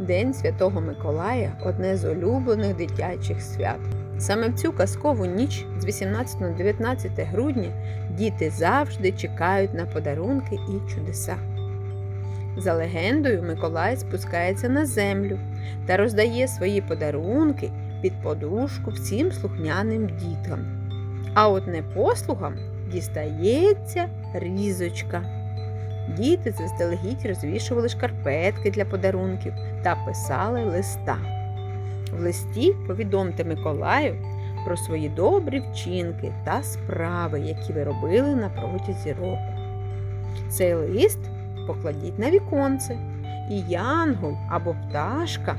День Святого Миколая одне з улюблених дитячих свят. Саме в цю казкову ніч з 18 на 19 грудня діти завжди чекають на подарунки і чудеса. За легендою, Миколай спускається на землю та роздає свої подарунки під подушку всім слухняним діткам. А от непослугам дістається різочка. Діти заздалегідь розвішували шкарпетки для подарунків та писали листа. В листі повідомте Миколаю про свої добрі вчинки та справи, які ви робили на протязі року. Цей лист покладіть на віконце, і янгол або пташка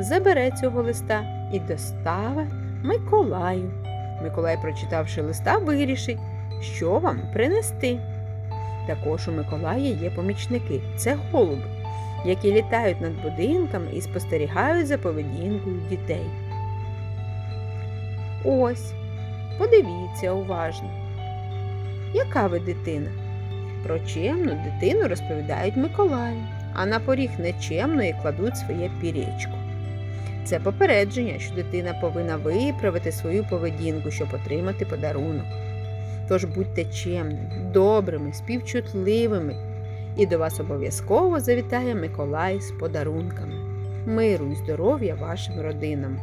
забере цього листа і доставить Миколаю. Миколай, прочитавши листа, вирішить, що вам принести. Також у Миколая є помічники це голуби, які літають над будинками і спостерігають за поведінкою дітей. Ось, подивіться уважно. Яка ви дитина? Про чемну дитину розповідають Миколаю, а на поріг нечемної кладуть своє пірічко. Це попередження, що дитина повинна виправити свою поведінку, щоб отримати подарунок. Тож будьте чемними, добрими, співчутливими, і до вас обов'язково завітає Миколай з подарунками. Миру і здоров'я вашим родинам!